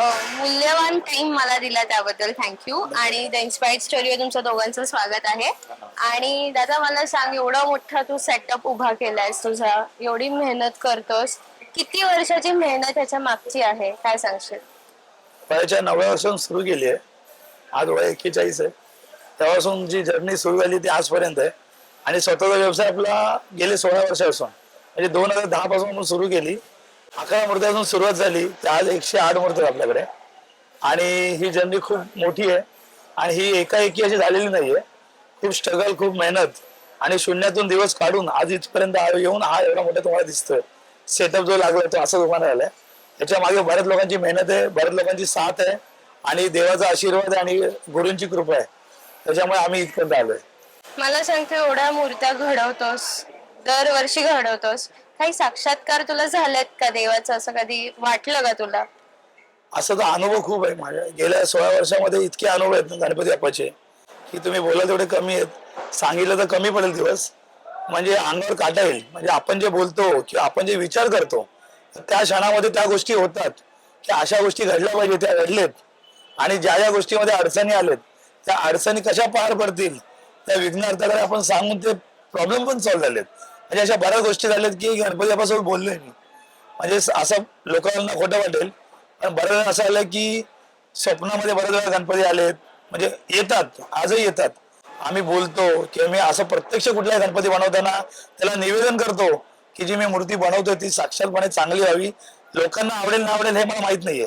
मूल्यवान टाइम मला दिला त्याबद्दल थँक्यू आणि द इन्स्पायर्ड स्टोरीवर तुमचं दोघांचं स्वागत आहे. आणि दादा मला सांग एवढा मोठा तू सेटअप उभा केलायस तुझा एवढी मेहनत करतोस किती वर्षाची मेहनत ह्याच्या मागची आहे? काय सांगशील? वयाच्या नव्या वर्षापासून सुरू केली आहे. आज वय एक्केचाळीस आहे. तेव्हापासून जी जर्नी सुरू झाली ती आजपर्यंत आहे. आणि स्वतःचा व्यवसाय आपला गेले सोळा वर्षापासून. म्हणजे दोन हजार दहा पासून सुरू केली. अकरा मूर्त्यापासून सुरुवात झाली. तर आज एकशे आठ मूर्ती आहेत आपल्याकडे. आणि ही जर्नी खूप मोठी आहे. आणि ही एकाएकी अशी झालेली नाहीये. खूप स्ट्रगल खूप मेहनत आणि शून्यातून दिवस काढून आज इथपर्यंत येऊन हा एवढा मोठा तुम्हाला दिसतोय. सेटअप जो लागलाय तो असं तुम्हाला आलाय. त्याच्यामागे बऱ्याच लोकांची मेहनत आहे बऱ्याच लोकांची साथ आहे आणि देवाचा आशीर्वाद आहे आणि गुरूंची कृपा आहे. त्याच्यामुळे आम्ही इथपर्यंत आलोय. मला सांगते एवढ्या मूर्त्या घडवतोस दरवर्षी घडवतोस काही साक्षात्कार तुला झालेत का देवाचं? असं कधी वाटलं का तुला? असा तर अनुभव खूप आहे माझ्या. गेल्या सोळा वर्षामध्ये इतके अनुभव आहेत ना गणपती बाप्पाचे की तुम्ही बोलाल तेवढे कमी आहेत. सांगितलं तर कमी पडेल दिवस. म्हणजे अंगावर काटा येईल. म्हणजे आपण जे बोलतो किंवा आपण जे विचार करतो त्या क्षणामध्ये त्या गोष्टी होतात की अशा गोष्टी घडल्या पाहिजे त्या घडलेत. आणि ज्या ज्या गोष्टीमध्ये अडचणी आलेत त्या अडचणी कशा पार पडतील त्या विघ्नार्थाकडे आपण सांगून ते प्रॉब्लेम पण सॉल्व्ह झालेत. म्हणजे अशा बऱ्याच गोष्टी झाल्यात की गणपती बाप्पासोबत बोललोय मी. म्हणजे असं लोकांना खोटं वाटेल पण बऱ्याच वेळा असं आलं की स्वप्नामध्ये बऱ्याच वेळा गणपती आलेत. म्हणजे येतात आजही येतात. आम्ही बोलतो किंवा मी असं प्रत्यक्ष कुठलाही गणपती बनवताना त्याला निवेदन करतो की जी मी मूर्ती बनवतोय ती साक्षातपणे चांगली व्हावी. लोकांना आवडेल ना आवडेल हे मला माहीत नाहीये.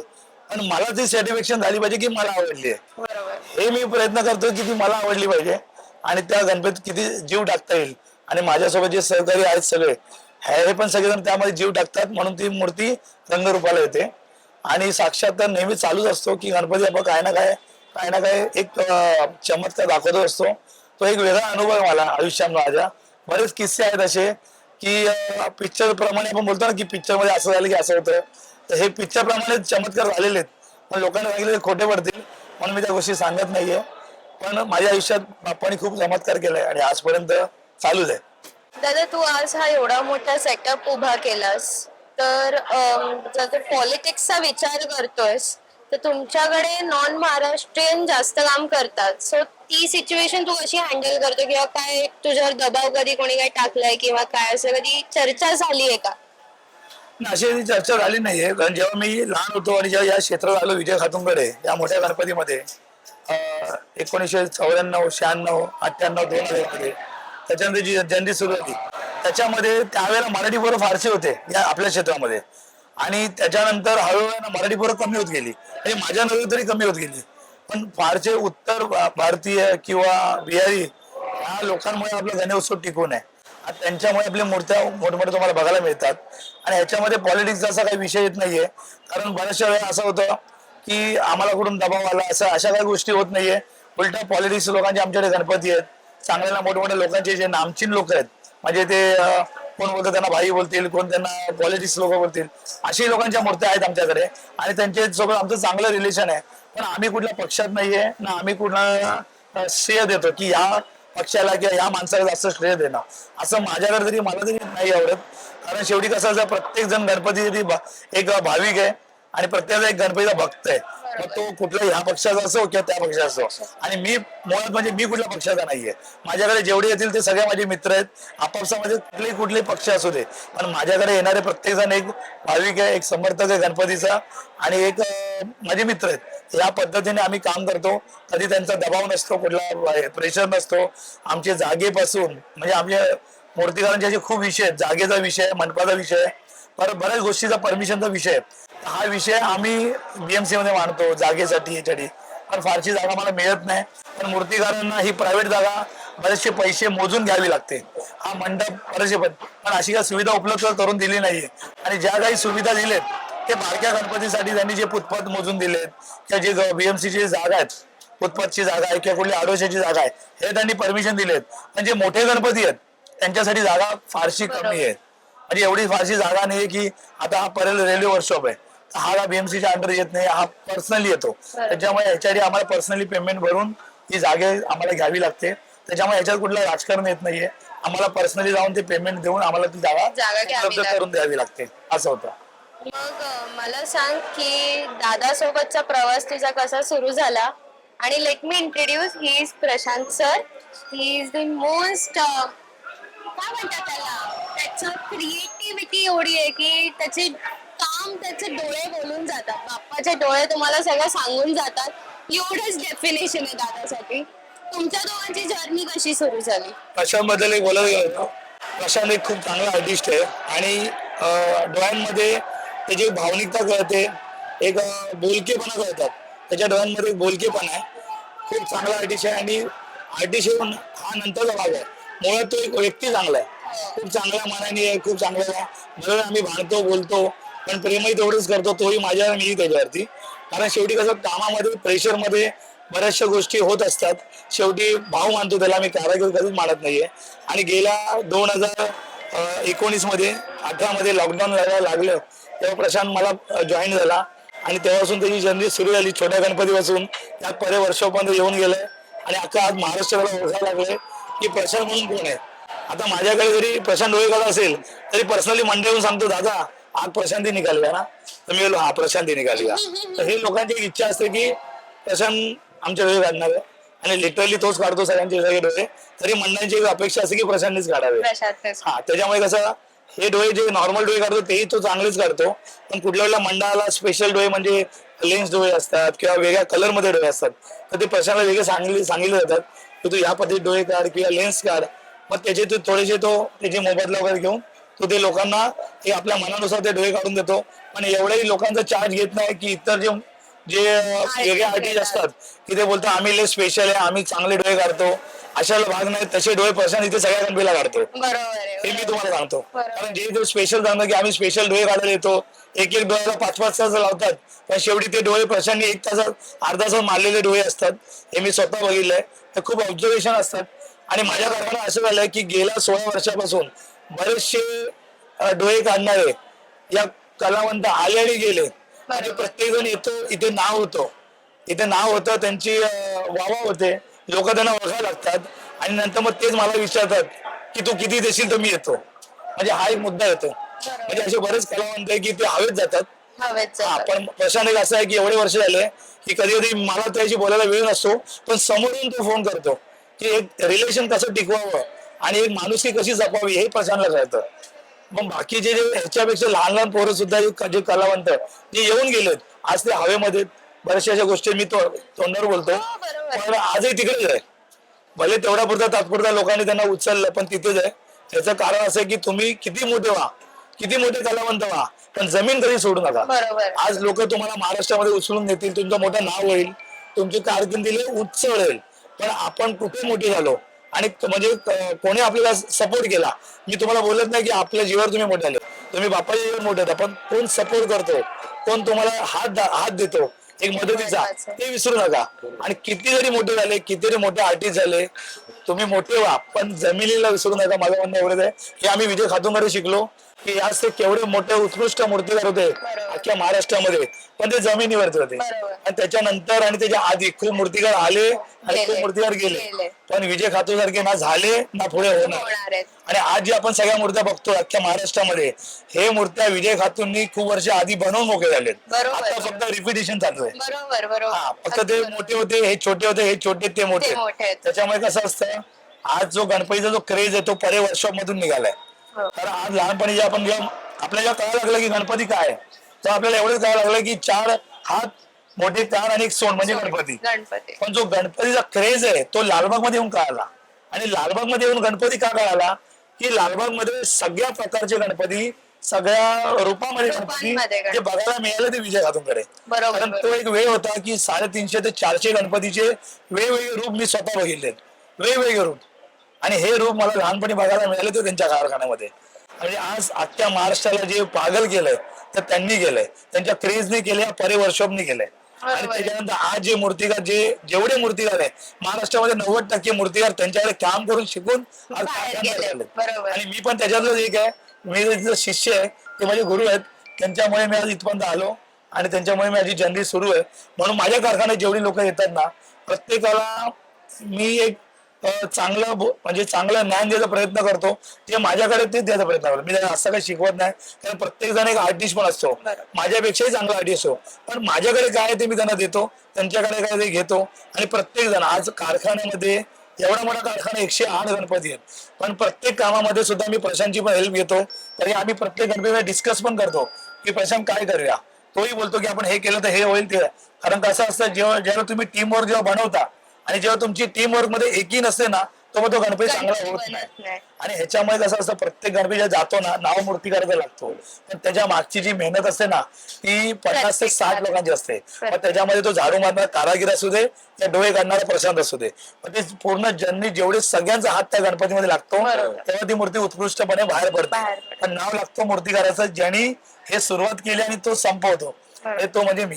पण मला ती सॅटिस्फॅक्शन झाली पाहिजे की मला आवडली आहे. हे मी प्रयत्न करतो की ती मला आवडली पाहिजे आणि त्या गणपतीत किती जीव टाकता येईल. आणि माझ्यासोबत जे सहकारी आहेत सगळे हे पण सगळेजण त्यामध्ये जीव टाकतात म्हणून ती मूर्ती रंगरूपाला येते. आणि साक्षात तर नेहमी चालूच असतो की गणपती आपण काय ना काय काय ना काय एक चमत्कार दाखवत असतो. तो एक वेगळा अनुभव आहे मला आयुष्यात माझ्या. बरेच किस्से आहेत असे की पिक्चर प्रमाणे आपण बोलतो ना की पिक्चरमध्ये असं झालं की असं होतं. तर हे पिक्चर प्रमाणे चमत्कार झालेले आहेत. पण लोकांना सांगितले खोटे पडतील म्हणून मी त्या गोष्टी सांगत नाहीये. पण माझ्या आयुष्यात बाप्पाने खूप चमत्कार केलाय आणि आजपर्यंत चालूच आहे दादा तू आज हा एवढा मोठा सेटअप उभा केलास. तर अम, जर तू पॉलिटिक्सचा विचार करतोयस तर तुमच्याकडे नॉन महाराष्ट्रीयन जास्त काम करतात. सो ती सिच्युएशन तू कशी हँडल करतो किंवा काय तुझ्यावर दबाव कधी कोणी काय टाकलाय किंवा काय असं कधी चर्चा झाली आहे का? पण अशी कधी चर्चा झाली नाहीये. कारण जेव्हा मी लहान होतो आणि जेव्हा या क्षेत्रात आलो विजय खातुंकडे या मोठ्या गणपतीमध्ये अं, एकोणीसशे चौऱ्याण्णव शहाण्णव अठ्ठ्याण्णव दोन हजारमध्ये त्याच्यानंतर जी जनरी सुरू झाली त्याच्यामध्ये त्यावेळेला मराठी पोरं फारसे होते या आपल्या क्षेत्रामध्ये. आणि त्याच्यानंतर हळूहळू मराठी पोरं कमी होत गेली. आणि माझ्या नजर तरी कमी होत गेली. पण फारसे उत्तर भारतीय किंवा बिहारी या लोकांमुळे आपला गणेशोत्सव टिकून आहे आणि त्यांच्यामुळे आपल्या मूर्त्या मोठमोठ्या तुम्हाला बघायला मिळतात. आणि ह्याच्यामध्ये पॉलिटिक्सचा असा काही विषय येत नाहीये. कारण बऱ्याचशा वेळा असं होतं की आम्हाला कुठून दबाव आला असं अशा काही गोष्टी होत नाहीये. उलटा पॉलिटिक्स लोकांचे आमच्याकडे गणपती आहेत. चांगल्या मोठमोठ्या लोकांचे जे नामचीन लोक आहेत म्हणजे ते कोण बोलतो त्यांना भाई बोलतील कोण त्यांना पॉलिटिक्स लोक बोलतील अशी लोकांच्या मूर्त्या आहेत आमच्याकडे. आणि त्यांच्यासोबत आमचं चांगलं रिलेशन आहे. पण आम्ही कुठल्या पक्षात नाहीये ना आम्ही कुठला श्रेय देतो की या पक्षाला किंवा या माणसाला जास्त श्रेय देणं. असं माझ्याकडे तरी मला तरी नाही आवडत. कारण शेवटी कसं असं प्रत्येक जण गणपती एक भाविक आहे आणि प्रत्येक एक गणपतीचा भक्त आहे. मग तो कुठल्या ह्या पक्षाचा असो किंवा त्या पक्षाचा असो. आणि मी मुळात म्हणजे मी कुठल्या पक्षाचा नाहीये. माझ्याकडे जेवढे येतील ते सगळे माझे मित्र आहेत. आपापसामध्ये कुठलेही कुठलेही पक्ष असू दे. पण माझ्याकडे येणारे प्रत्येक जण एक भाविक आहे एक समर्थक आहे गणपतीचा आणि एक माझे मित्र आहेत. या पद्धतीने आम्ही काम करतो. कधी त्यांचा दबाव नसतो कुठला प्रेशर नसतो. आमचे जागेपासून म्हणजे आमच्या मूर्तीकारांचे असे खूप विषय आहेत. जागेचा विषय मनपाचा मंडपाचा विषय आहे, परत बऱ्याच गोष्टीचा परमिशनचा विषय आहे. हा विषय आम्ही बीएमसी मध्ये मांडतो जागेसाठी याच्यासाठी. पण फारशी जागा मला मिळत नाही. पण मूर्तीकारांना ही प्रायव्हेट जागा बरेचसे पैसे मोजून घ्यावी लागते. हा मंडप बरेचसे पण पण अशी काही सुविधा उपलब्ध करून दिली नाहीये. आणि ज्या काही सुविधा दिलेत ते बारक्या गणपतीसाठी त्यांनी जे फुटपाथ मोजून दिलेत किंवा जे बीएमसीची जागा आहेत फुटपाथची जागा आहे किंवा कुठली आडोशाची जागा आहे हे त्यांनी परमिशन दिलेत. पण जे मोठे गणपती आहेत त्यांच्यासाठी जागा फारशी कमी आहे. म्हणजे एवढी फारशी जागा नाही की आता हा परेल रेल्वे वर्कशॉप आहे. हा बीएमसीच्या अंडर येत नाही हा पर्सनली येतो. त्याच्यामुळे ह्याच्यासाठी आम्हाला पर्सनली पेमेंट भरून ही जागे आम्हाला घ्यावी लागते. त्याच्यामुळे ह्याच्यात कुठलं राजकारण येत नाहीये. आम्हाला पर्सनली जाऊन ते पेमेंट देऊन आम्हाला ती जागा जागा घ्यावी उपलब्ध लागते. करून द्यावी लागते. असं होतं. मग अ, मला सांग की दादासोबतचा प्रवास तुझा कसा सुरू झाला? आणि let me introduce he is Prashant sir he is the most काय म्हणतात त्याला? त्याचं क्रिएटिव्हिटी एवढी आहे की त्याचे काम त्याचे डोळे बोलून जातात. बाप्पाचे डोळे तुम्हाला सगळं सांगून जातात. एवढंच डेफिनेशन आहे दादासाठी. तुमच्या दोघांची जर्नी कशी सुरू झाली? कशाबद्दल एक बोलायला गेलं तर प्रशांत एक खूप चांगला आर्टिस्ट आहे. आणि अं, डोळ्यांमध्ये त्याची एक भावनिकता कळते एक अं, बोलकेपणा कळतात. त्याच्या डोळ्यांमध्ये एक बोलकेपणा आहे. खूप चांगला आर्टिस्ट आहे आणि आर्टिस्ट येऊन हा नंतरचा भाग आहे. मुळात तो एक व्यक्ती चांगला आहे. खूप चांगल्या मनाने आहे खूप चांगला आहे. बरोबर आम्ही भांडतो बोलतो. पण प्रेमही तेवढंच करतो तोही माझ्या मीही त्याच्यावरती कारण शेवटी कसं कामामध्ये प्रेशरमध्ये बऱ्याचशा गोष्टी होत असतात. शेवटी भाव मानतो त्याला मी कारागीर कधीच मानत नाहीये. आणि गेल्या दोन हजार एकोणीसमध्ये अठरा मध्ये लॉकडाऊन लागायला लागलं तेव्हा प्रशांत मला जॉईन झाला. आणि तेव्हापासून त्याची जर्नी सुरू झाली छोट्या गणपतीपासून. त्यात परे वर्षापर्यंत येऊन गेलंय. आणि आता आज महाराष्ट्राला ओळखायला लागलंय की प्रशांत म्हणून कोण आहे. आता माझ्याकडे जरी प्रशांत डोळेकर असेल तरी पर्सनली मंडे येऊन सांगतो दादा आज प्रशांती निघाली ना? तर मी बोललो हा प्रशांती निघाली का तर हे लोकांची इच्छा असते की प्रशांत आमच्या डोळे काढणार आहे. आणि लिटरली तोच काढतो सगळ्यांचे सगळे डोळे. तरी मंडळांची एक अपेक्षा असते की प्रशांतनीच काढावे. हा त्याच्यामुळे कसं हे डोळे जे नॉर्मल डोळे काढतो तेही तो चांगलेच काढतो. पण कुठल्या वेळेला मंडळाला स्पेशल डोळे म्हणजे लेन्स डोळे असतात किंवा वेगळ्या कलरमध्ये डोळे असतात तर ते प्रशांतला वेगळे सांगितले सांगितले जातात. की तू ह्या पद्धतीत डोळे काढ किंवा लेन्स काढ. मग त्याचे तू थोडेसे तो त्याचे मोबदला वगैरे घेऊन तो ते लोकांना हे आपल्या मनानुसार ते डोळे काढून देतो. पण एवढाही लोकांचा चार्ज घेत नाही की इतर जे जे वेगळे आर्टिस्ट असतात की ते बोलतात आम्ही लय स्पेशल आहे आम्ही चांगले डोळे काढतो अशाला भाग नाही तसे डोळे प्रशांत इथे सगळ्या गणपतीला काढतो. हे मी तुम्हाला सांगतो. कारण जे जो स्पेशल सांगतो की आम्ही स्पेशल डोळे काढायला येतो एक एक डोळ्याला पाच पाच तास लावतात पण शेवटी ते डोळे प्रशांनी एक तासात अर्धा तास मारलेले डोळे असतात. हे मी स्वतः बघितलंय. तर खूप ऑब्झर्वेशन असतात. आणि माझ्या कारखाना असं झालंय की गेल्या सोळा वर्षापासून बरेचसे डोळे काढणारे या कलावंत आले आणि गेले. आणि. प्रत्येक जण येतो इथे नाव होतो. इथे नाव होतं त्यांची वावा होते. लोक त्यांना ओळखायला लागतात. आणि नंतर मग तेच मला विचारतात की तू किती देशील तर मी येतो. म्हणजे हा एक मुद्दा येतो. म्हणजे असे बरेच कलावंत आहे की ते हवेत जातात. पण प्रशांत एक असं आहे की एवढे वर्ष झाले की कधी कधी मला त्याशी बोलायला वेळ नसतो. पण समोरून तो फोन करतो की एक रिलेशन कसं टिकवावं? आणि एक माणुसकी कशी जपावी हे प्रशांतला कळतं. मग बाकीचे जे ह्याच्यापेक्षा लहान लहान पोरं सुद्धा जे कलावंत जे येऊन गेलेत. आज ते हवेमध्ये बऱ्याचशा अशा गोष्टी मी तो- तोंडावर बोलतो. हो. पण आजही तिकडेच आहे. भले तेवढा पुरता तात्पुरता लोकांनी त्यांना उचललं पण तिथेच आहे. त्याचं कारण असं की तुम्ही किती मोठे व्हा किती मोठे कलावंत व्हा पण जमीन कधी सोडू नका. आज लोक तुम्हाला महाराष्ट्रामध्ये उचलून देतील तुमचं मोठं नाव होईल तुमची कारकिर्दीला उच्च होईल पण आपण कुठे मोठे झालो? आणि क- म्हणजे क- कोणी आपल्याला सपोर्ट केला मी तुम्हाला बोलत नाही की आपल्या जीवावर तुम्ही मोठे आले. तुम्ही बापाच्या जीवावर मोठे होता पण कोण सपोर्ट करतो कोण तुम्हाला हात हात देतो एक मदतीचा. ते विसरू नका. आणि किती जरी मोठे झाले किती जरी मोठे आर्टिस्ट झाले तुम्ही मोठे व्हा पण जमिनीला विसरू नका. माझं म्हणणं एवढंच आहे हे आम्ही विजय खातूनकडे शिकलो. की आज ते केवढे मोठे उत्कृष्ट मूर्तीकार होते अख्ख्या महाराष्ट्रामध्ये. पण ते जमिनीवरती होते. बरोबर. आणि त्याच्यानंतर आणि त्याच्या आधी खूप मूर्तिकार आले आणि खूप गेले. मूर्तिकार गेले. गेले. पण विजय खातू सारखे ना झाले ना पुढे होणार. होणार आहेत. आणि आज जे आपण सगळ्या मूर्त्या बघतो अख्ख्या महाराष्ट्रामध्ये हे मूर्त्या विजय खातूंनी खूप वर्ष आधी बनवून मोकळे झालेत. बरोबर. आता फक्त रिपिटेशन चालू आहे. बरोबर हा बरोबर फक्त ते मोठे होते हे छोटे होते हे छोटे ते मोठे ते मोठे आहेत. त्याच्यामुळे कसं असतं आज जो गणपतीचा जो क्रेज आहे तो परे वर्कशॉप मधून निघालाय. तर आज लहानपणी जे आपण जेव्हा आपल्याला जेव्हा कळायला लागलं की गणपती काय आहे, तर आपल्याला एवढंच कळायला लागलं की चार हात मोठे कान आणि एक सोंड म्हणजे गणपती. गणपती. पण जो गणपतीचा क्रेज आहे तो लालबागमध्ये येऊन कळाला. आणि लालबागमध्ये येऊन गणपती का कळाला? की लालबागमध्ये सगळ्या प्रकारचे गणपती सगळ्या रूपामध्ये गणपती. जे बघायला मिळाले ते विजय बरोबर, कारण तो. एक वेळ होता की साडेतीनशे ते चारशे गणपतीचे वेगवेगळे रूप मी स्वतः बघितले वेगवेगळे रूप. आणि हे रूप मला लहानपणी बघायला मिळाले ते त्यांच्या कारखान्यामध्ये. आणि आज अख्ख्या महाराष्ट्राला जे पागल केलंय तर त्यांनी केलंय. त्यांच्या क्रेजने केलंय परे वर्कशॉपने केलंय. आणि. त्याच्यानंतर आज जे मूर्तिकार जे जेवढे मूर्तिकार आहे महाराष्ट्रामध्ये नव्वद टक्के मूर्तिकार त्यांच्याकडे काम करून शिकून आज. आणि मी पण त्याच्यातलंच एक आहे. मी जे शिष्य आहे. ते माझे गुरु आहेत. त्यांच्यामुळे मी आज इथपर्यंत आलो. आणि त्यांच्यामुळे माझी जर्नी सुरू आहे. म्हणून माझ्या कारखान्यात जेवढी लोक येतात ना प्रत्येकाला मी एक चांगलं म्हणजे चांगलं ज्ञान द्यायचा प्रयत्न करतो. जे माझ्याकडे तेच द्यायचा प्रयत्न करतो. मी त्यांना असं काही शिकवत नाही. कारण प्रत्येक जण एक आर्टिस्ट पण असतो. माझ्यापेक्षाही चांगला आर्टिस्ट हो पण माझ्याकडे काय आहे ते मी त्यांना देतो. त्यांच्याकडे काय ते घेतो. आणि प्रत्येक जण आज कारखान्यामध्ये एवढा मोठा कारखाना एकशे आठ गणपती आहेत. पण प्रत्येक कामामध्ये सुद्धा मी प्रशांतची पण हेल्प घेतो. तरी आम्ही प्रत्येक गणपतीला डिस्कस पण करतो. की प्रशांत काय करूया? तोही बोलतो की आपण हे केलं तर हे होईल ते. कारण कसं असतं जेव्हा जेव्हा तुम्ही टीम वर्क जेव्हा बनवता आणि जेव्हा तुमची टीम वर्कमध्ये एकही नसते ना तो मग तो गणपती चांगला होत नाही. आणि ह्याच्यामुळे कसं असतं प्रत्येक गणपती जेव्हा जातो ना नाव मूर्ती करायला लागतो पण त्याच्या मागची जी मेहनत असते ना ती पन्नास ते साठ लोकांची असते मग त्याच्यामध्ये तो झाडू मारणारा कारागीर असू दे या डोळे काढणारा प्रशांत असू दे मग ते पूर्ण ज्यांनी जेवढे सगळ्यांचा हात त्या गणपतीमध्ये लागतो. तेव्हा ती मूर्ती उत्कृष्टपणे बाहेर पडते. पण नाव लागतो मूर्तीकाराचं ज्यांनी हे सुरुवात केली आणि तो संपवतो. हे तो म्हणजे मी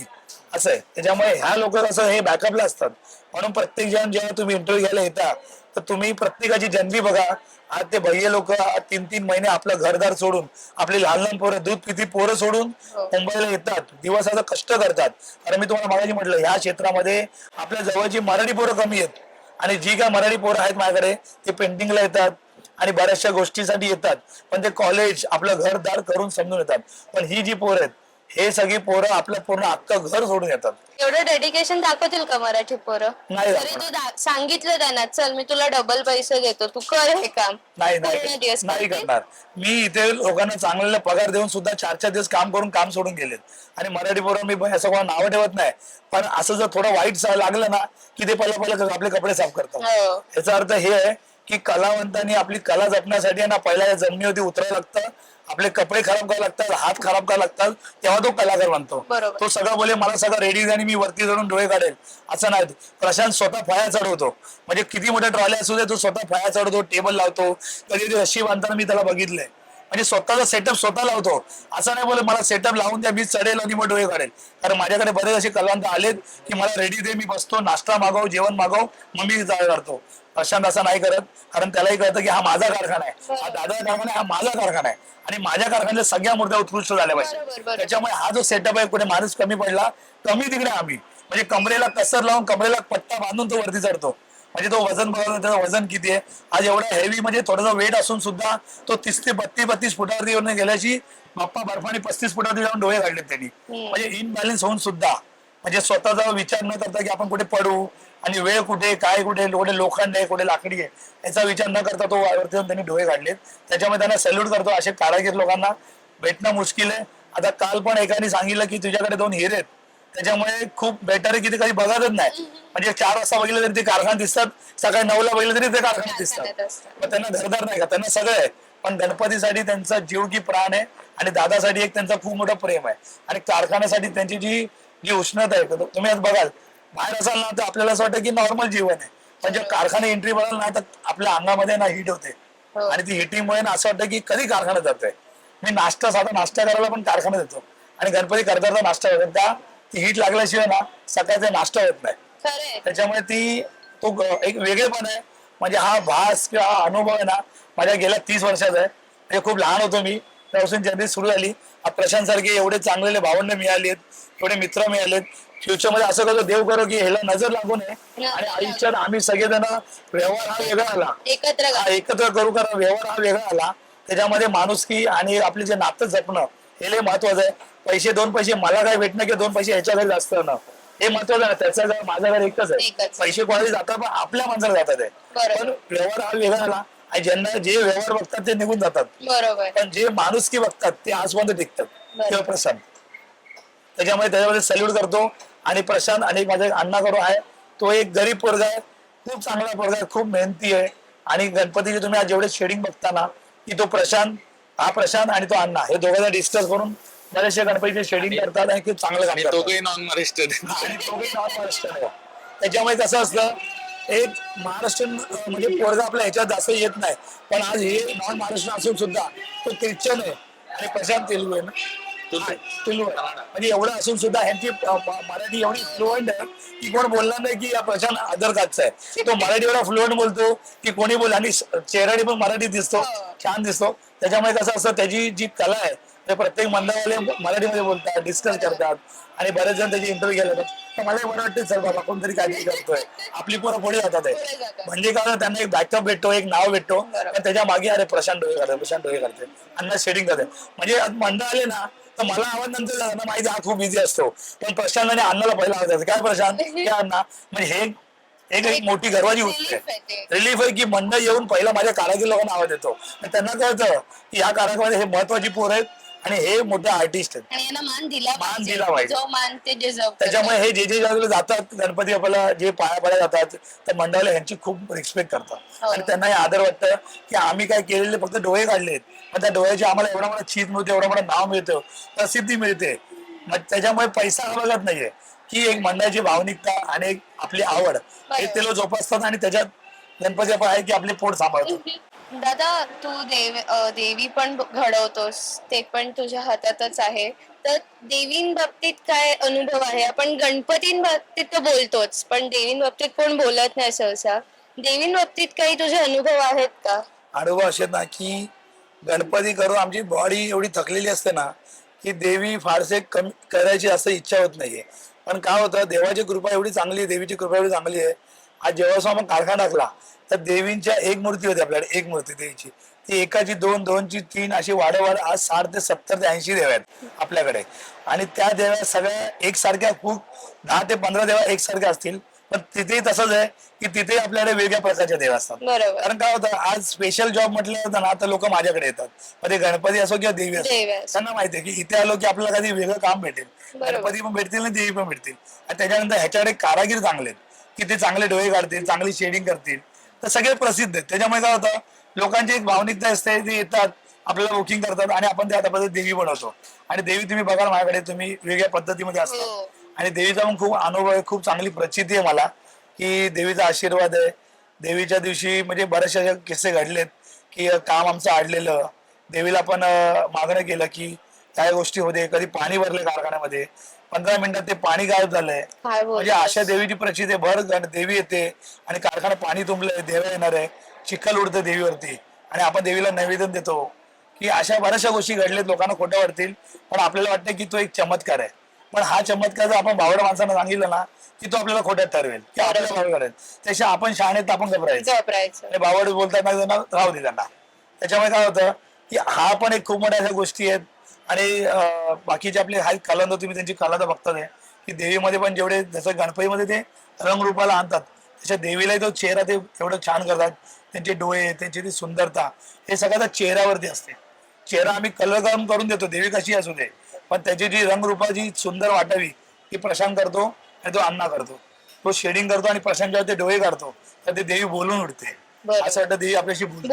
असं आहे. त्याच्यामुळे ह्या लोक असं हे बॅकअपला असतात. म्हणून प्रत्येक जण जेव्हा तुम्ही इंटरव्ह्यू घ्यायला येता तर तुम्ही प्रत्येकाची जन्मी बघा. आज ते भैये लोक तीन तीन महिने आपलं घरदार सोडून आपली लहान लहान पोरं दूध पिती पोरं सोडून हो. मुंबईला येतात. दिवसाचं कष्ट करतात. कारण मी तुम्हाला मागाशी म्हटलं ह्या क्षेत्रामध्ये आपल्या जवळची मराठी पोरं कमी आहेत. आणि जी काय मराठी पोरं आहेत माझ्याकडे ते पेंटिंगला येतात आणि बऱ्याचशा गोष्टीसाठी येतात. पण ते कॉलेज आपलं घरदार करून समजून येतात. पण ही जी पोरं आहेत हे सगळी पोरं आपलं पूर्ण अख्खं घर सोडून येतात. एवढं डेडिकेशन दाखवतील का मराठी पोरं? नाही तरी दाखवणार. तू दा- सांगितलं त्यांना चल मी तुला डबल पैसे देतो तू कर हे काम. नाही पूर्ण नाही दिवस नाही करतील? करणार. मी इथे लोकांना चांगलेला पगार देऊन सुद्धा चार चार दिवस काम करून काम सोडून गेलेत. आणि मराठी पोरं मी असं कोणा नावं ठेवत नाही. पण असं जर थोडं वाईट सा- लागलं ना की ते पहिलं पहिलं आपले कपडे साफ करतात. हो. याचा अर्थ हे आहे की कलावंतांनी आपली कला जपण्यासाठी आहे ना पहिल्या या जमिनीवरती उतरायला लागतं. आपले कपडे खराब करायला लागतात हात खराब करायला लागतात तेव्हा तो कलाकार बनतो. बरोबर. तो सगळं बोले मला सगळं रेडी आणि मी वरती चढून डोळे काढेल. असं नाही. प्रशांत स्वतः फळ्या चढवतो. म्हणजे किती मोठ्या ट्रॉल्या असू दे तो स्वतः फळ्या चढवतो टेबल लावतो. कधी कधी रशी बांधताना मी त्याला बघितलंय. म्हणजे स्वतःचा सेटअप स्वतः लावतो. असं नाही बोले मला सेटअप लावून द्या मी चढेल आणि मग डोळे काढेल. कारण माझ्याकडे बरेच असे कलावंत आलेत की मला रेडी दे मी बसतो नाश्ता मागव जेवण मागव मग मी जाळ काढतो. प्रशांत असं नाही करत कारण त्यालाही कळतं की हा माझा कारखाना आहे. हा दादा कारखाना आहे हा माझा कारखाना आहे. आणि माझ्या कारखान्यात सगळ्या मूर्त्या उत्कृष्ट झाल्या पाहिजे. त्याच्यामुळे हा जो सेटअप आहे कुठे माणूस कमी पडला कमी तिकडे आम्ही. म्हणजे कमरेला कसर लावून कमरेला पट्टा बांधून तो वरती चढतो. म्हणजे तो वजन बघा त्याचं वजन किती आहे? आज एवढा हेवी म्हणजे थोडासा वेट असून सुद्धा तो तीस ते बत्तीस बत्तीस फुटावरती येऊन गेल्याची बाप्पा बर्फाने पस्तीस फुटावरती जाऊन डोळे काढलेत त्यांनी. म्हणजे इनबॅलन्स होऊन सुद्धा. म्हणजे स्वतःचा विचार न करता की आपण कुठे पडू आणि वेळ कुठे काय कुठे कुठे लोखंड आहे कुठे लाकडी आहे याचा विचार न करता तो वरती जाऊन त्यांनी डोळे काढलेत. त्याच्यामुळे त्यांना सॅल्यूट करतो असे कारागीर लोकांना. भेटणं मुश्किल आहे. आता काल पण एकाने सांगितलं की तुझ्याकडे दोन हिरे आहेत. त्याच्यामुळे खूप बेटर आहे की ते कधी बघतच नाही. म्हणजे चार वाजता बघितलं तरी ते कारखाने दिसतात. सकाळी नऊला बघितलं तरी ते कारखाने दिसतात. मग त्यांना घरदार नाही का? त्यांना सगळं आहे. पण गणपतीसाठी त्यांचा जीव की प्राण आहे आणि दादासाठी एक त्यांचा खूप मोठं प्रेम आहे. आणि कारखान्यासाठी त्यांची जी जी उष्णता आहे तुम्ही आज बघाल बाहेर असाल ना तर आपल्याला असं वाटतं की नॉर्मल जीवन आहे. पण जेव्हा कारखाने एंट्री बघाल ना तर आपल्या अंगामध्ये ना हीट होते. हो. आणि ती हिटिंगमुळे ना असं वाटतं की कधी कारखान्यात जातोय. मी नाश्ता साधा नाश्ता करायला पण कारखान्यात येतो. आणि गणपती करता नाश्ता करतो त्या ती हीट लागल्याशिवाय ना सकाळचा नाश्ता होत नाही. त्याच्यामुळे ती तो एक वेगळेपण आहे. म्हणजे हा भास किंवा हा अनुभव आहे ना माझ्या गेल्या तीस वर्षाचा आहे. म्हणजे खूप लहान होतो मी. त्यापासून जर्नी सुरू झाली. प्रशांत सारखे एवढे चांगलेले भावंड मिळालेत. एवढे मित्र मिळालेत. फ्युचरमध्ये असं कसं देव करो की ह्याला नजर लागू नये. आणि आयुष्यात आम्ही सगळेजण व्यवहार हा वेगळा आला. एकत्र हा एकत्र करू कारण व्यवहार हा वेगळा आला. त्याच्यामध्ये माणुसकी आणि आपले जे नातं जपणं हे लय महत्वाचं आहे. पैसे दोन पैसे मला काय भेटणं किंवा दोन पैसे ह्याच्या घरी जास्त ना हे महत्वाचं आहे. त्याचं घर माझं घर एकच आहे. पैसे कोणाला जातात? पण आपल्या माणसाला जातात आहे. पण व्यवहार हा वेगळा आला. आणि ज्यांना जे व्यवहार बघतात ते निघून जातात. बरोबर. पण जे माणुसकी बघतात ते आजपर्यंत टिकतात. किंवा प्रशांत त्याच्यामुळे त्याच्यामध्ये सल्यूट करतो. आणि प्रशांत आणि माझा अण्णा करू आहे. तो एक गरीब पोरगा आहे. खूप चांगला पोरगा आहे खूप मेहनती आहे. आणि गणपतीचे तुम्ही आज जेवढे शेडिंग बघता ना की तो प्रशांत हा प्रशांत आणि तो अण्णा हे दोघांना डिस्कस करून बरेचसे गणपतीचे शेडिंग करतात आणि खूप चांगलं काम नॉन महाराष्ट्र दोघे नॉन महाराष्ट्रीयन आहे. त्याच्यामुळे कसं असतं एक महाराष्ट्रीयन म्हणजे पोरगा आपल्या ह्याच्यात जास्त येत नाही. पण आज हे नॉन महाराष्ट्र असून सुद्धा तो ख्रिश्चन आहे. आणि प्रशांत तेलुगू आहे ना. हा, म्हणजे एवढं असून सुद्धा ह्यांची मराठी एवढी फ्लुएंट आहे की कोण बोलणार नाही की या प्रशांत अदर कास्टचा आहे. तो मराठी एवढा फ्लुएंट बोलतो की कोणी बोल आणि चेहऱ्याने पण मराठी दिसतो हो. छान दिसतो. त्याच्यामुळे कसं असतं त्याची जी कला आहे ते प्रत्येक मंडळावाले मराठीमध्ये बोलतात डिस्कस करतात आणि बरेच जण त्याची इंटरव्ह्यू घ्यायला. तर मला बरं वाटतं चल बाबा कोणतरी काहीतरी करतोय. आपली पोरं पुढे जातात आहे. म्हणजे काय होतं, त्यांना एक बॅकअप भेटतो एक नाव भेटतो. त्याच्यामागे अरे प्रशांत डोळे करते प्रशांत डोळे करते अण्णा शेडिंग करते म्हणजे मंडळ आले ना तर मला आवाज नंतर झाला ना हा खूप बिझी असतो. पण प्रशांत आणि अण्णाला पहिला आवाज. काय प्रशांत? काय अण्णा? म्हणजे हे एक एक मोठी गर्वाची गोष्ट आहे. रिलीफ आहे की मंडळ येऊन पहिला माझ्या कारागीर लोकांना आवाज देतो. आणि त्यांना कळतं की ह्या कारागीरमध्ये हे महत्वाची पोर आहेत. आणि हे मोठे आर्टिस्ट आहेत. आणि यांना मान दिला मान दिला पाहिजे. जो मान ते डिझर्व त्याच्यामुळे हे जे जे जागेला जातात गणपती बाप्पाला जे पाया पडा जातात तर मंडळाला ह्यांची खूप रिस्पेक्ट करतात. हो. आणि त्यांना हे आदर वाटतं की आम्ही काय केलेले फक्त डोळे काढलेत. पण त्या डोळ्याचे आम्हाला एवढा मोठा चीज मिळते एवढा मोठा नाव मिळतं प्रसिद्धी मिळते. मग त्याच्यामुळे पैसा बघत नाहीये. की एक मंडळाची भावनिकता आणि एक आपली आवड हे ते लोक जोपासतात आणि त्याच्यात गणपती बाप्पा आहे की आपले पोट सांभाळतो दादा तू देव अ, देवी पण घडवतोस. ते पण तुझ्या हातातच आहे. तर देवीं बाबतीत काय अनुभव आहे? आपण गणपतीं बाबतीत तर बोलतोच पण देवीं बाबतीत कोण बोलत नाही सहसा. देवीं बाबतीत काही तुझे अनुभव आहेत का? अनुभव असे ना की गणपती करून आमची बॉडी एवढी थकलेली असते ना की देवी फारसे कमी करायची असं इच्छा होत नाहीये. पण काय होतं देवाची कृपा एवढी चांगली आहे देवीची कृपा एवढी चांगली आहे. आज जेव्हा आपण कारखाना टाकला तर देवींच्या एक मूर्ती होती आपल्याकडे एक मूर्ती देवीची. ती एकाची दोन दोनची तीन अशी वाढवाड आज साठ ते सत्तर ते ऐंशी देव आहेत आपल्याकडे. आणि त्या देव्या सगळ्या एकसारख्या खूप दहा ते पंधरा देवा एकसारख्या असतील. पण तिथेही तसंच आहे की तिथे आपल्याकडे वेगळ्या प्रकारच्या देव असतात. बरोबर. कारण काय होतं आज स्पेशल जॉब म्हटलं जातं ना तर लोक माझ्याकडे येतात. मग ते गणपती असो किंवा देवी असो देवी असो. त्यांना माहिती आहे की इथे आलो की आपल्याला कधी वेगळं काम भेटेल. बरोबर. गणपती पण भेटतील आणि देवी पण भेटतील. आणि त्याच्यानंतर ह्याच्याकडे कारागीर चांगले आहेत. की ते चांगले डोळे काढतील चांगली शेडिंग करतील. तर सगळे प्रसिद्ध आहेत. त्याच्यामुळे काय होतं लोकांची एक भावनिकता असते ते येतात आपल्याला बुकिंग करतात आणि आपण त्या पद्धतीत देवी बनवतो आणि देवी तुम्ही बघाल माझ्याकडे तुम्ही वेगळ्या पद्धतीमध्ये हो. असतात आणि देवीचा पण खूप अनुभव आहे खूप चांगली प्रचिती आहे मला की देवीचा आशीर्वाद आहे. देवीच्या दिवशी म्हणजे बरेचसे असे किस्से घडलेत की काम आमचं अडलेलं देवीला पण मागणं केलं की काय गोष्टी होते कधी पाणी भरले कारखान्यामध्ये पंधरा मिनिटात ते पाणी गायब झालंय. म्हणजे? अशा देवीची प्रचिती आहे भर देवी येते आणि कारखाना पाणी तुंबलंय देवा येणार आहे चिखल उडतं देवीवरती. आणि आपण देवीला नैवेदन देतो. की अशा बऱ्याचशा गोष्टी घडल्यात लोकांना खोटं वाटतील पण आपल्याला वाटतं की तो एक चमत्कार आहे. पण हा चमत्कार जर आपण बावड माणसांना सांगितलं ना की तो आपल्याला खोट्यात ठरवेल की आपल्याला बावड करेल त्याच्या आपण शहाणे आपण घबरायचं. बावड बोलताना त्यांना राहू दे त्यांना. त्याच्यामुळे काय होतं की हा पण एक खूप मोठ्या अशा गोष्टी आहेत आणि बाकीचे आपले आहेत कलांद तुम्ही त्यांची कला तर बघतात आहे की देवीमध्ये पण जेवढे जसं गणपतीमध्ये ते रंगरूपाला आणतात त्याच्या देवीलाही तो चेहरा ते एवढं छान करतात. त्यांचे डोळे त्यांची ती सुंदरता हे सगळं त्या चेहऱ्यावरती असते. चेहरा आम्ही कलर करून देतो देवी कशी असू दे. पण त्याची जी रंगरूपा जी सुंदर वाटावी ती प्रशांत करतो आणि तो अण्णा करतो. तो शेडिंग करतो आणि प्रशांत जेव्हा ते डोळे काढतो तर ते देवी बोलून उठते. असं वाटतं देवी आपल्याशी बोलते.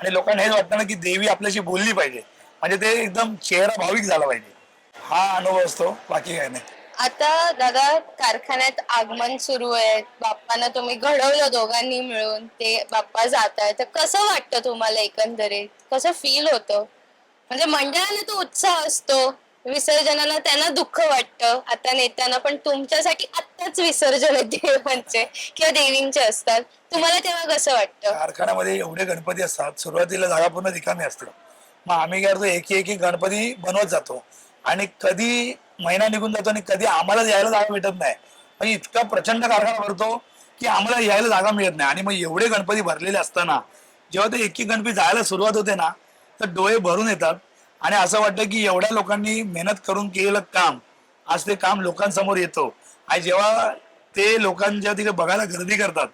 आणि लोकांना हेच वाटतं ना की देवी आपल्याशी बोलली पाहिजे. म्हणजे ते एकदम चेहरा भाविक झाला पाहिजे. हा अनुभव असतो बाकी काय नाही. आता दादा कारखान्यात आगमन सुरू आहे. बाप्पांना तुम्ही घडवलं दोघांनी मिळून ते बाप्पा जात आहे तर कसं वाटतं तुम्हाला एकंदरीत? कसं फील होतं? म्हणजे मंडळाला तो उत्साह असतो विसर्जनाला त्यांना दुःख वाटतं. आता नेत्यांना पण तुमच्यासाठी आत्ताच विसर्जन आहे देवांचे किंवा देवींचे असतात. तुम्हाला तेव्हा कसं वाटतं? कारखान्यामध्ये एवढे गणपती असतात सुरुवातीला जागा पूर्ण रिकामी असते. मग आम्ही काय करतो एक एक गणपती बनवत जातो. आणि कधी महिना निघून जातो आणि कधी आम्हाला यायला जागा भेटत नाही. म्हणजे इतका प्रचंड कारखाना भरतो की आम्हाला यायला जागा मिळत नाही. आणि मग एवढे गणपती भरलेले असताना जेव्हा ते एक एक गणपती जायला सुरुवात होते ना तर डोळे भरून येतात. आणि असं वाटतं की एवढ्या लोकांनी मेहनत करून केलेलं काम आज ते काम लोकांसमोर येतो. आणि जेव्हा ते लोकांच्या तिथे बघायला गर्दी करतात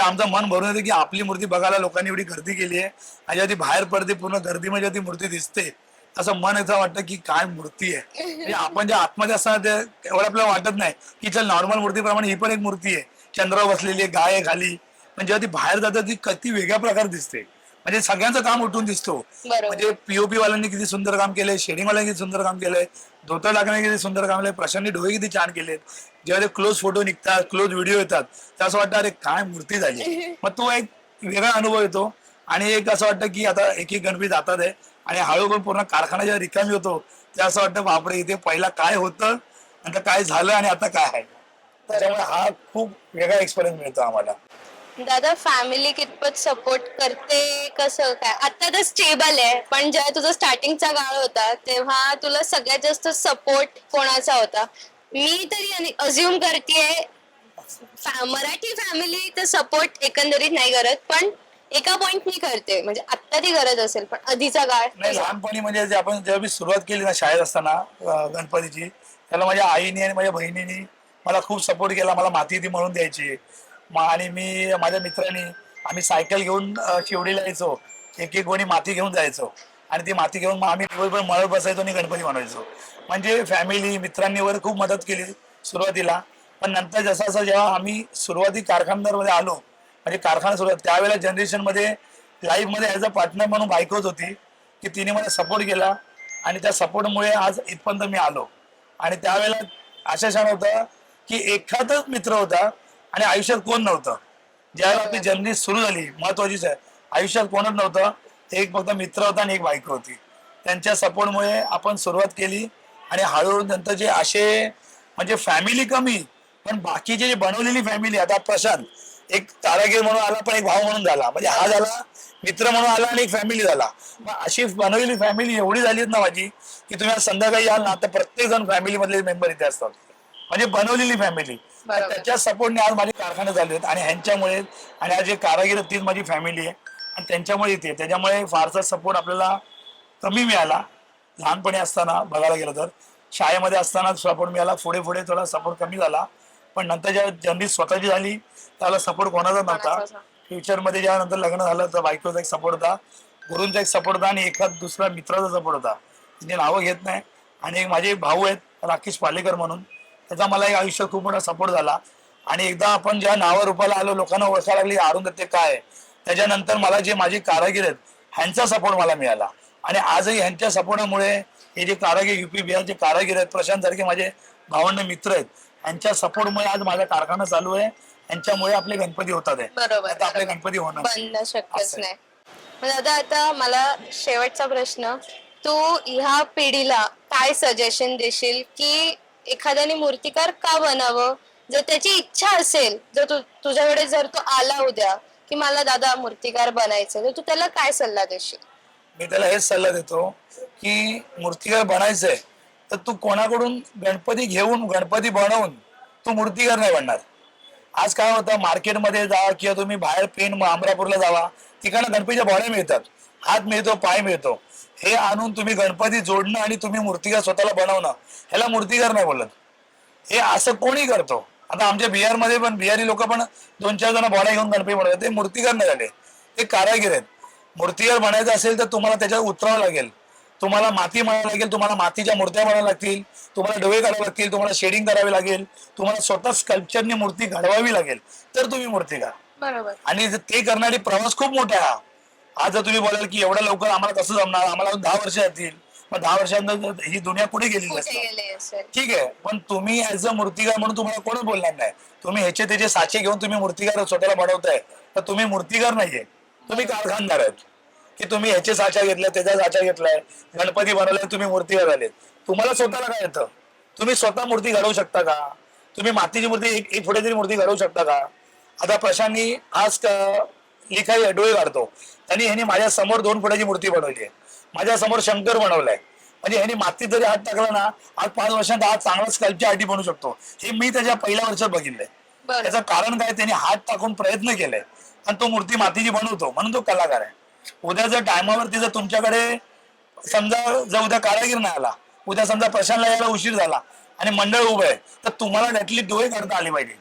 तर आमचं मन भरून येतं की आपली मूर्ती बघायला लोकांनी एवढी गर्दी केली आहे. आणि जेव्हा ती बाहेर पडते पूर्ण गर्दीमध्ये ती मूर्ती दिसते असं मन असं वाटतं की काय मूर्ती आहे. म्हणजे आपण ज्या आतमध्ये असताना ते एवढं आपल्याला वाटत नाही की चल नॉर्मल मूर्तीप्रमाणे ही पण एक मूर्ती आहे. चंद्रावर बसलेली आहे गाय आहे खाली. पण जेव्हा ती बाहेर जातात ती किती वेगळ्या प्रकारे दिसते. म्हणजे सगळ्यांचं काम उठून दिसतो. म्हणजे पीओपी वाल्यांनी किती सुंदर काम केलंय शेडिंग वाल्यांनी किती सुंदर काम केलंय धोतर टाकण्याने किती सुंदर काम केलंय प्रशांतनी डोळे किती छान केलेत. जेव्हा ते क्लोज फोटो निघतात क्लोज व्हिडिओ येतात तर असं वाटतं अरे काय मूर्ती झाली. मग तो एक वेगळा अनुभव येतो. आणि एक असं वाटतं की आता एक एक गणपती जातात आहे आणि हळूहळू पूर्ण कारखाना जेव्हा रिकामी होतो ते असं वाटतं बापरे इथे पहिला काय होतं नंतर काय झालं आणि आता काय आहे. त्याच्यामुळे हा खूप वेगळा एक्सपिरियन्स मिळतो आम्हाला. दादा फॅमिली कितपत सपोर्ट करते कसं काय? आता तर स्टेबल आहे पण जेव्हा तुझा स्टार्टिंगचा काळ होता तेव्हा तुला सगळ्यात जास्त सपोर्ट कोणाचा होता? मी तरी अज्युम करतेय मराठी फॅमिली तर सपोर्ट एकंदरीत नाही करत पण एका पॉइंटनी करते. म्हणजे आता ती गरज असेल पण आधीचा काळ नाही लहानपणी म्हणजे जे आपण जेव्हा मी सुरुवात केली ना शाळेत असताना अं, गणपतीची त्याला माझ्या आईने आणि माझ्या बहिणीने मला खूप सपोर्ट केला मला माती ती म्हणून द्यायची. आणि मी माझ्या मित्रांनी आम्ही सायकल घेऊन शिवडीला यायचो. एक एक गोणी माती घेऊन जायचो. आणि ती माती घेऊन मग आम्ही दिवसभर मळत बसायचो आणि गणपती बनवायचो म्हणजे फॅमिली मित्रांनी वगैरे खूप मदत केली सुरुवातीला. पण नंतर जसं जसं जेव्हा आम्ही सुरुवाती कारखानदारमध्ये आलो म्हणजे कारखाना सुरुवात त्यावेळेला जनरेशनमध्ये लाईफमध्ये ॲज अ पार्टनर म्हणून बायकोच होती की तिने मला सपोर्ट केला. आणि त्या सपोर्टमुळे आज इथपर्यंत मी आलो. आणि त्यावेळेला अशा क्षण होतं की एखादाच मित्र होता आणि आयुष्यात कोण नव्हतं? ज्यावेळेला आपली जर्नी सुरू झाली महत्वाचीच आहे. आयुष्यात कोणच नव्हतं. एक फक्त मित्र होता आणि एक बायको होती. त्यांच्या सपोर्टमुळे आपण सुरुवात केली आणि हळूहळू नंतर जे असे म्हणजे फॅमिली कमी पण बाकीची जे बनवलेली फॅमिली आता प्रशांत एक तारागीर म्हणून आला पण एक भाऊ म्हणून झाला. म्हणजे हा झाला मित्र म्हणून आला आणि एक फॅमिली झाला. मग अशी बनवलेली फॅमिली एवढी झाली ना माझी की तुम्ही आज संध्याकाळी याल ना तर प्रत्येक जण फॅमिली मधले मेंबर इथे असतात. म्हणजे बनवलेली फॅमिली त्याच्या सपोर्टने आज माझे कारखाने झाले आहेत आणि ह्यांच्यामुळे आणि आज जे कारागीर तीच माझी फॅमिली आहे. आणि त्यांच्यामुळे इथे त्याच्यामुळे फारसा सपोर्ट आपल्याला कमी मिळाला. लहानपणी असताना बघायला गेलं तर. शाळेमध्ये असताना सपोर्ट मिळाला पुढे पुढे थोडा सपोर्ट कमी झाला. पण नंतर जेव्हा जर्नी स्वतःची झाली त्याला सपोर्ट कोणाचा नव्हता. फ्युचरमध्ये जेव्हा नंतर लग्न झालं तर बायकोचा एक सपोर्ट होता गुरूंचा एक सपोर्ट होता आणि एखाद दुसरा मित्राचा सपोर्ट होता. तिने नावं घेत नाही. आणि माझे भाऊ आहेत राकेश पालेकर म्हणून. त्याचा मला एक आयुष्यात खूप मोठा सपोर्ट झाला आणि एकदा आपण ज्या नावा रूपाला आलो लोकांना ओळखायला लागली अरुण दत्ते काय. त्याच्यानंतर मला जे माझे कारागीर आहेत ह्यांचा सपोर्ट मला मिळाला आणि आजही ह्यांच्या सपोर्टामुळे हे जे कारागीर युपी बिहारचे कारागीर आहेत प्रशांत सारखे माझे भावंड मित्र आहेत यांच्या सपोर्टमुळे आज माझा कारखाना चालू आहे यांच्यामुळे आपले गणपती होतात आहे. बरोबर, आपले. गणपती होणार बनणं शक्यच. नाही दादा आता मला शेवटचा प्रश्न तू ह्या पिढीला काय सजेशन देशील की एखाद्याने मूर्तिकार का बनावं? जर त्याची इच्छा असेल जर तू तुझ्याकडे जर तो आला उद्या की मला दादा मूर्तिकार बनायचं तर तू त्याला काय सल्ला देशील? मी त्याला हेच सल्ला देतो की मूर्तिकार बनायचंय तर तू कोणाकडून गणपती घेऊन गणपती बनवून तू मूर्तिकार नाही बनणार. आज काय होतं मार्केटमध्ये जा किंवा तुम्ही बाहेर पेन अमरापूरला जावा तिकडनं गणपतीच्या बॉड्या मिळतात. हात मिळतो पाय मिळतो. हे आणून तुम्ही गणपती जोडणं आणि तुम्ही मूर्तिकार स्वतःला बनवणं ह्याला मूर्तिकार नाही बोलत. हे असं कोणी करतो? आता आमच्या बिहारमध्ये पण बिहारी लोक पण दोन चार जण बॉड्या घेऊन गणपती बनवतात. ते मूर्तिकार नाही झाले. ते कारागीर आहेत. मूर्तिकार बनायचं असेल तर तुम्हाला त्याच्यात उतरावं लागेल. तुम्हाला माती म्हणावं लागेल तुम्हाला मातीच्या मूर्त्या बनाव्या लागतील तुम्हाला डोळे काढावे लागतील तुम्हाला शेडिंग करावी लागेल तुम्हाला स्वतः स्कल्पचरनी मूर्ती घडवावी लागेल तर तुम्ही मूर्तिकार बरोबर. आणि ते करणारी प्रवास खूप मोठा आहे हा. आज जर तुम्ही बोलाल की एवढ्या लवकर आम्हाला कसं जमणार? आम्हाला दहा वर्ष येतील. मग दहा वर्षांनंतर ही दुनिया कुठे गेलेली असते ठीक आहे. पण तुम्ही ऍज अ मूर्तिकार म्हणून तुम्हाला कोणच बोलणार नाही. तुम्ही ह्याचे त्याचे साचे घेऊन तुम्ही मूर्तिकार स्वतःला बनवताय. तर तुम्ही मूर्तिकार नाहीये. तुम्ही कारखानदार आहेत. की तुम्ही ह्याचे साचा घेतलाय त्याचा साचा घेतलाय गणपती बनवलाय तुम्ही मूर्तिकार झालेत तुम्हाला स्वतःला काय येतं? तुम्ही स्वतः मूर्ती घडवू शकता का? तुम्ही मातीची मूर्ती एक फुटे तरी मूर्ती घडवू शकता का? आता प्रशांतनी आज क- लिखाई डोळे काढतो त्यांनी ह्यांनी माझ्यासमोर दोन फुटाची मूर्ती बनवली आहे. माझ्यासमोर शंकर बनवलाय. म्हणजे ह्यांनी मातीत जरी हात टाकला ना आज पाच वर्षांत आज चांगला स्कल्पच्या आटी बनू शकतो. हे मी त्याच्या पहिल्या वर्षात बघितलंय. त्याचं कारण काय? त्यांनी हात टाकून प्रयत्न केलाय. आणि तो मूर्ती मातीची बनवतो. म्हणून तो कलाकार आहे. उद्या जर टायमावरती जर तुमच्याकडे समजा जर उद्या कारागीर नाही आला उद्या समजा प्रशांतला यायला उशीर झाला आणि मंडळ उभं आहे तर तुम्हाला ऍटलीस्ट डोळे काढता आले पाहिजे.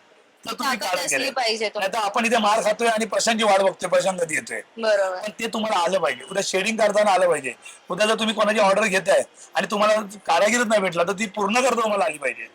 तर तुम्ही ताकद कारागीर असली आहे. पाहिजे तुम्हाला. नाहीतर आपण इथे मार खातोय आणि प्रशांतची वाट बघतोय प्रशांत कधी येतोय. बरोबर. पण ते तुम्हाला आलं पाहिजे. उद्या शेडिंग करताना आलं पाहिजे. उद्या जर तुम्ही कोणाची ऑर्डर घेताय आणि तुम्हाला कारागीरच नाही भेटला तर ती पूर्ण करता तुम्हाला आली पाहिजे.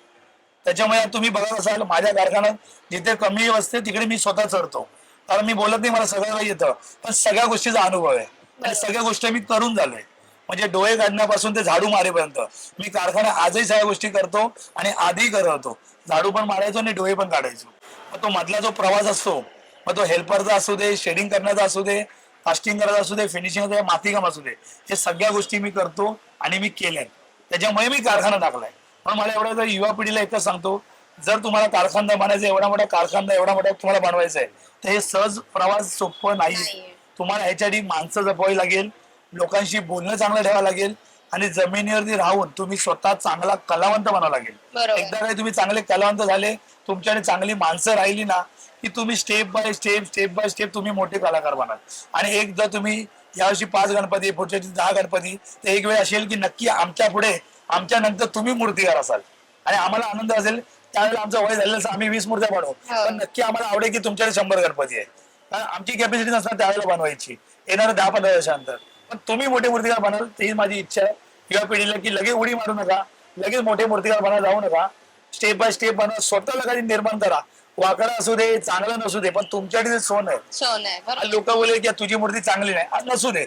त्याच्यामुळे तुम्ही बघत असाल माझ्या कारखान्यात जिथे कमी असते तिकडे मी स्वतः चढतो. कारण मी बोलत नाही मला सगळं काही येतं. पण सगळ्या गोष्टीचा अनुभव आहे. आणि सगळ्या गोष्टी मी करून झालोय. म्हणजे डोळे काढण्यापासून ते झाडू मारेपर्यंत. मी कारखान्यात आजही सगळ्या गोष्टी करतो आणि आधी करत. होतो झाडू पण मारायचो आणि डोळे पण काढायचो. मग तो मधला जो प्रवास असतो मग तो हेल्परचा असू दे शेडिंग करण्याचा असू दे फास्टिंग करायचा असू दे फिनिशिंग मातीकाम असू दे हे सगळ्या गोष्टी मी करतो आणि मी केल्या त्याच्यामुळे मी कारखाना टाकलाय. पण मला एवढं जर युवा पिढीला एकच सांगतो जर तुम्हाला कारखाना बनायचा एवढा मोठा कारखाना एवढा मोठा तुम्हाला बनवायचा आहे तर हे सहज प्रवास सोपं नाही नाहीये. तुम्हाला ह्याच्यासाठी माणसं जपवावी लागेल. लोकांशी बोलणं चांगलं ठेवावं लागेल आणि जमिनीवरती राहून तुम्ही स्वतः चांगला कलावंत बनावं लागेल. एकदा काही तुम्ही चांगले कलावंत झाले तुमच्याकडे चांगली माणसं राहिली ना की तुम्ही step by step step by step तुम्ही मोठे कलाकार बनाल. आणि एक जर तुम्ही यावर्षी पाच गणपती पुढच्या दहा गणपती तर एक वेळ असेल की नक्की आमच्या पुढे आमच्या नंतर तुम्ही मूर्तिकार असाल. आणि आम्हाला आनंद असेल त्यावेळेला आमचं वय झालेलं असेल, आम्ही वीस मूर्त्या बनवू. हो. पण नक्की आम्हाला आवडेल की तुमच्याकडे शंभर गणपती आहे. कारण आमची कॅपॅसिटी नसणार त्यावेळेला बनवायची. येणार दहा पंधरा वर्षानंतर. पण तुम्ही मोठे मूर्तिकार बनाल ही माझी इच्छा आहे. युवा पिढीला की लगेच उडी मारू नका लगेच मोठे मूर्तिकार बनायला जाऊ नका. स्टेप बाय स्टेप बनवा स्वतःला काही निर्माण करा. वाकडा असू दे चांगलं नसू दे पण तुमच्याकडे ते सोन आहे. सोन आहे बरोबर. लोक बोले की तुझी मूर्ती चांगली नाही. नसू दे.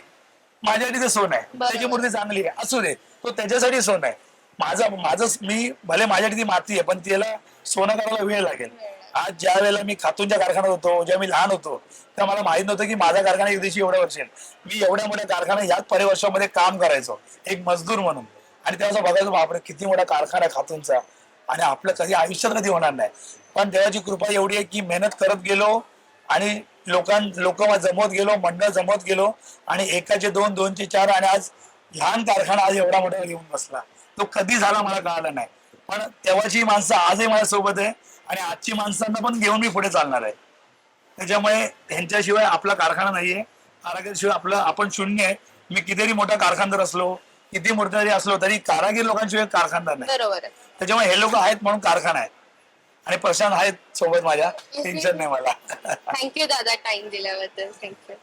माझ्यासाठी ते सोन आहे. त्याची मूर्ती चांगली आहे. असू दे. तो त्याच्यासाठी सोन आहे. माझा माझं मी भले माझ्यासाठी ती माती आहे पण त्याला सोनं करायला वेळ लागेल. आज ज्या वेळेला मी खातूनच्या कारखान्यात होतो जेव्हा मी लहान होतो तेव्हा मला माहीत नव्हतं की माझा कारखाना एक दिवशी एवढ्या वर्षी मी एवढ्या मोठ्या कारखाना ह्याच परिवर्षामध्ये काम करायचो एक मजदूर म्हणून. आणि तेव्हा असं बघायचो बापरे किती मोठा कारखाना खातूनचा. आणि आपलं कधी आयुष्यात कधी होणार नाही. पण देवाची कृपा एवढी आहे की मेहनत करत गेलो आणि लोकां लोक जमवत गेलो मंडळ जमवत गेलो आणि एकाचे दोन दोनचे चार आणि आज लहान कारखाना आज एवढा मोठा येऊन बसला. तो कधी झाला मला कळालं नाही. पण तेव्हाची माणसं आजही माझ्या सोबत आहे. आणि आजची माणसांना पण घेऊन मी पुढे चालणार आहे. त्याच्यामुळे ह्यांच्याशिवाय आपला कारखाना नाहीये. कारागीरशिवाय आपलं आपण शून्य आहे. मी कितीतरी मोठा कारखानदार असलो किती मोठा जरी असलो तरी कारागीर लोकांशिवाय कारखानदार नाही. बरोबर आहे. त्याच्यामुळे हे लोक आहेत म्हणून कारखाना आहे. आणि प्रशांत आहेत सोबत माझ्या. टेन्शन नाही मला. थँक्यू दादा टाइम दिल्याबद्दल. थँक्यू